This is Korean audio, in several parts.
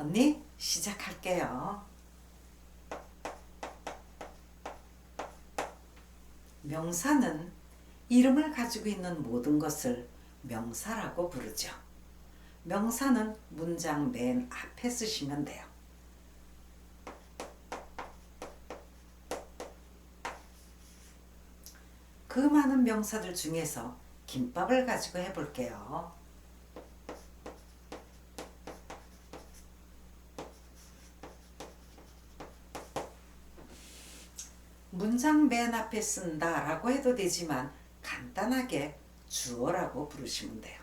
언니 시작할게요. 명사는 이름을 가지고 있는 모든 것을 명사라고 부르죠. 명사는 문장 맨 앞에 쓰시면 돼요. 그 많은 명사들 중에서 김밥을 가지고 해볼게요. 문장 맨 앞에 쓴다 라고 해도 되지만 간단하게 주어라고 부르시면 돼요.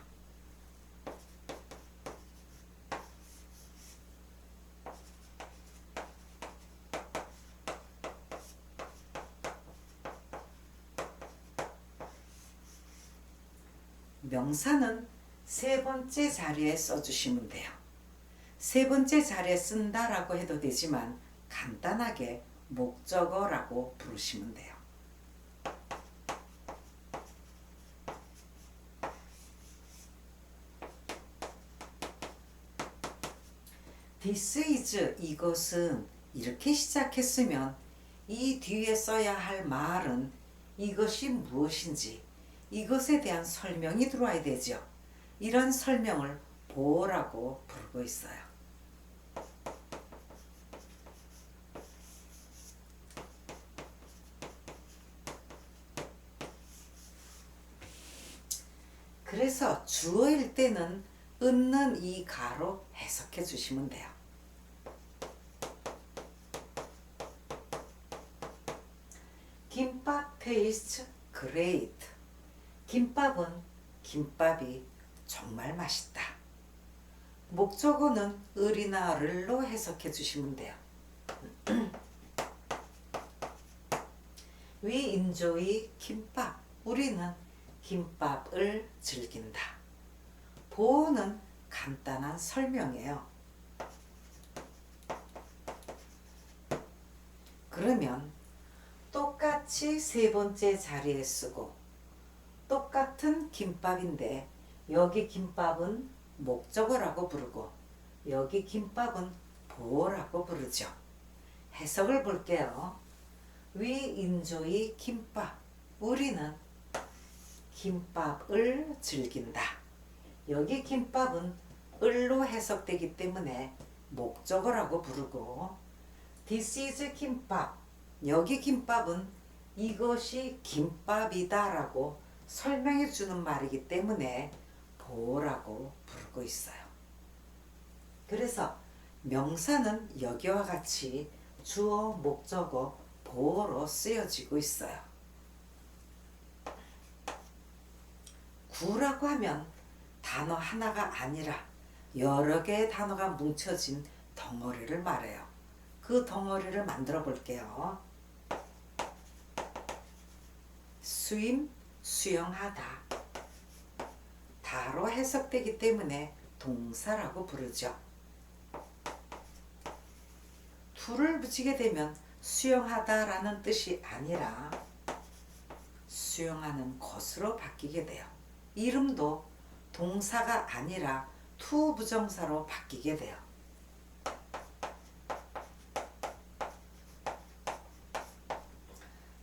명사는 세 번째 자리에 써주시면 돼요. 세 번째 자리에 쓴다라고 해도 되지만 간단하게 목적어라고 부르시면 돼요. This is 이것은 이렇게 시작했으면 이 뒤에 써야 할 말은 이것이 무엇인지 이것에 대한 설명이 들어와야 되죠. 이런 설명을 보라고 부르고 있어요. 그래서 주어일 때는 있는 이 가로 해석해 주시면 돼요. 김밥 테이스트 그레이트. 김밥은 김밥이 정말 맛있다. 목적어는 을이나 을로 해석해 주시면 돼요. We enjoy 김밥. 우리는 김밥을 즐긴다. 보호는 간단한 설명이에요. 그러면 똑같이 세 번째 자리에 쓰고 똑같은 김밥인데 여기 김밥은 목적어라고 부르고 여기 김밥은 보호라고 부르죠. 해석을 볼게요. Enjoy 김밥. 우리는 김밥을 즐긴다. 여기 김밥은 을로 해석되기 때문에 목적어라고 부르고 This is 김밥. 여기 김밥은 이것이 김밥이다 라고 설명해 주는 말이기 때문에 보라고 부르고 있어요. 그래서 명사는 여기와 같이 주어, 목적어, 보어로 쓰여지고 있어요. 구라고 하면 단어 하나가 아니라 여러 개의 단어가 뭉쳐진 덩어리를 말해요. 그 덩어리를 만들어 볼게요. 수임, 수영하다. 다로 해석되기 때문에 동사라고 부르죠. 투를 붙이게 되면 수영하다라는 뜻이 아니라 수영하는 것으로 바뀌게 돼요. 이름도 동사가 아니라 투 부정사로 바뀌게 돼요.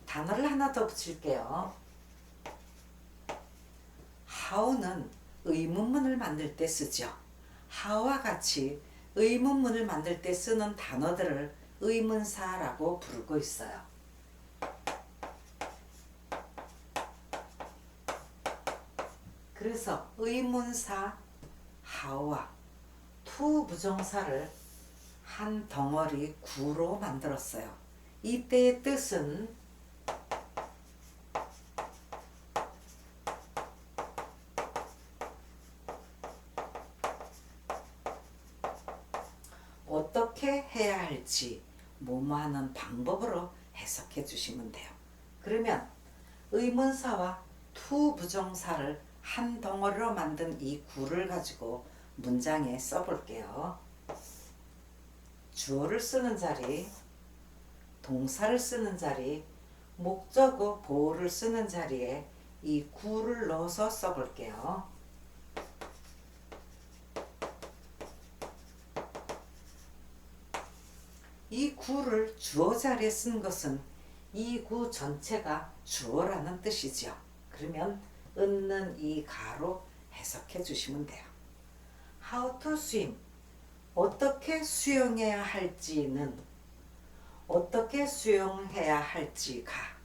단어를 하나 더 붙일게요. how는 의문문을 만들 때 쓰죠. how와 같이 의문문을 만들 때 쓰는 단어들을 의문사라고 부르고 있어요. 그래서 의문사 how와 투 부정사를 한 덩어리 구로 만들었어요. 이때의 뜻은 어떻게 해야 할지 뭐뭐 하는 방법으로 해석해 주시면 돼요. 그러면 의문사와 투 부정사를 한 덩어리로 만든 이 구를 가지고 문장에 써볼게요. 주어를 쓰는 자리, 동사를 쓰는 자리, 목적어 보호를 쓰는 자리에 이 구를 넣어서 써볼게요. 이 구를 주어 자리에 쓴 것은 이 구 전체가 주어라는 뜻이죠. 그러면 은는 이 가로 해석해 주시면 돼요. How to swim. 어떻게 수영해야 할지는 어떻게 수영해야 할지가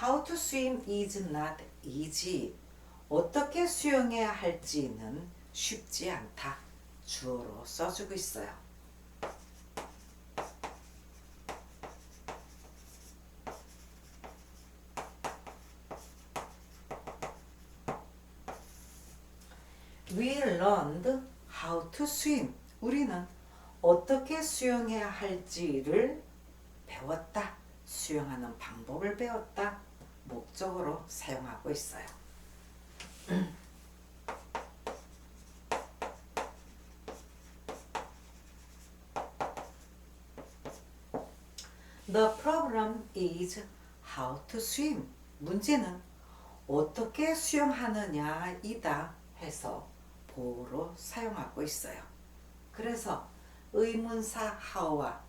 How to swim is not easy. 어떻게 수영해야 할지는 쉽지 않다. 주어로 써주고 있어요. We learned how to swim. 우리는 어떻게 수영해야 할지를 배웠다. 수영하는 방법을 배웠다. 목적으로 사용하고 있어요. The problem is how to swim. 문제는 어떻게 수영하느냐이다 해서 보호로 사용하고 있어요. 그래서 의문사 how와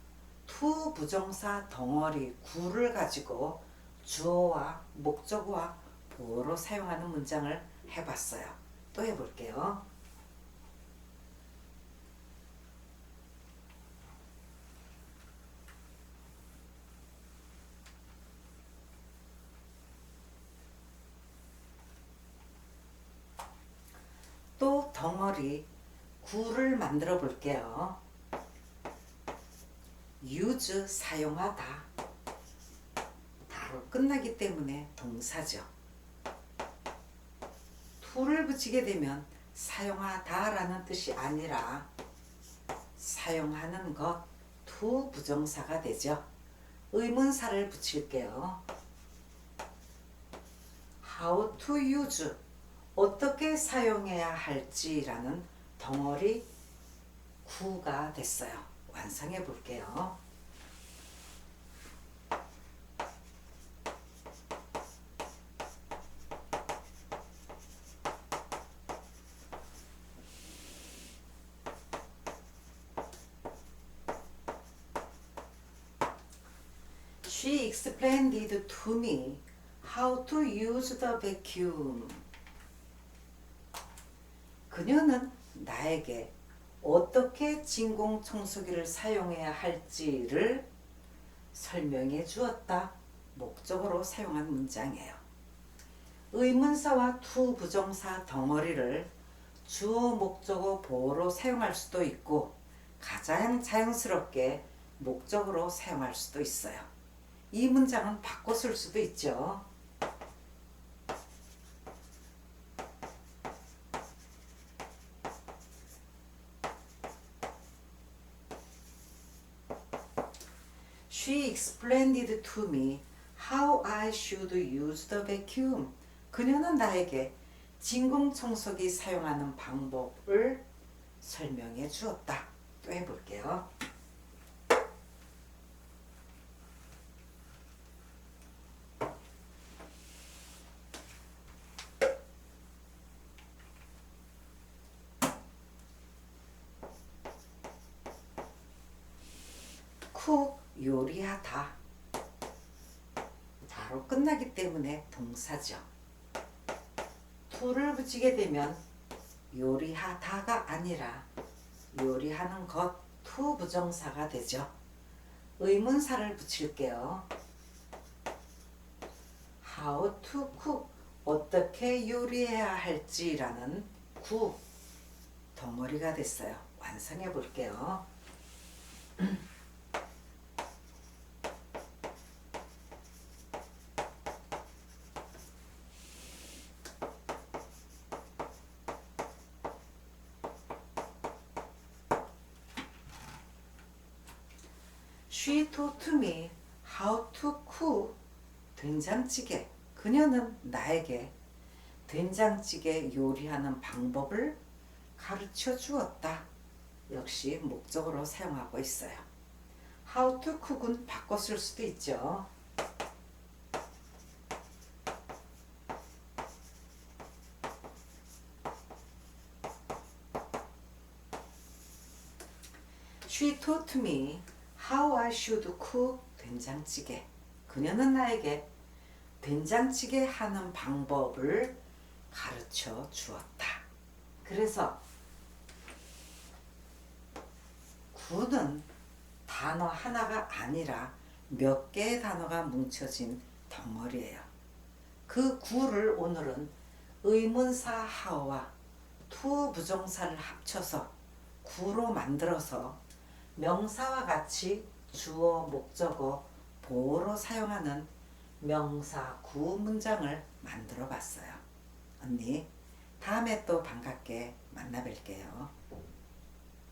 to 부정사 덩어리 구를 가지고 주어와 목적어와 보호로 사용하는 문장을 해봤어요. 또 해볼게요. 또 덩어리 구를 만들어 볼게요. use 사용하다. 바로 끝나기 때문에 동사죠. to를 붙이게 되면 사용하다라는 뜻이 아니라 사용하는 것 to 부정사가 되죠. 의문사를 붙일게요. how to use 어떻게 사용해야 할지라는 덩어리 구가 됐어요. 완성해 볼게요. She explained to me how to use the vacuum. 그녀는 나에게 어떻게 진공 청소기를 사용해야 할지를 설명해 주었다. 목적으로 사용한 문장이에요. 의문사와 투 부정사 덩어리를 주어 목적어 보어로 사용할 수도 있고 가장 자연스럽게 목적으로 사용할 수도 있어요. 이 문장은 바꿔 쓸 수도 있죠. She explained to me how I should use the vacuum. 그녀는 나에게 진공 청소기 사용하는 방법을 설명해 주었다. 또 해볼게요. 쿡 요리하다. 바로 끝나기 때문에 동사죠. to를 붙이게 되면 요리하다가 아니라 요리하는 것 to 부정사가 되죠. 의문사를 붙일게요. How to cook 어떻게 요리해야 할지라는 구 덩어리가 됐어요. 완성해 볼게요. She taught me how to cook 된장찌개. 그녀는 나에게 된장찌개 요리하는 방법을 가르쳐 주었다. 역시 목적으로 사용하고 있어요. how to cook은 바꿨을 수도 있죠. 쉬토트미 how I should cook 된장찌개. 그녀는 나에게 된장찌개 하는 방법을 가르쳐 주었다. 그래서 구는 단어 하나가 아니라 몇 개의 단어가 뭉쳐진 덩어리예요. 그 구를 오늘은 의문사 하어와 투 부정사를 합쳐서 구로 만들어서 명사와 같이 주어, 목적어, 보어로 사용하는 명사 구 문장을 만들어 봤어요. 언니, 다음에 또 반갑게 만나 뵐게요.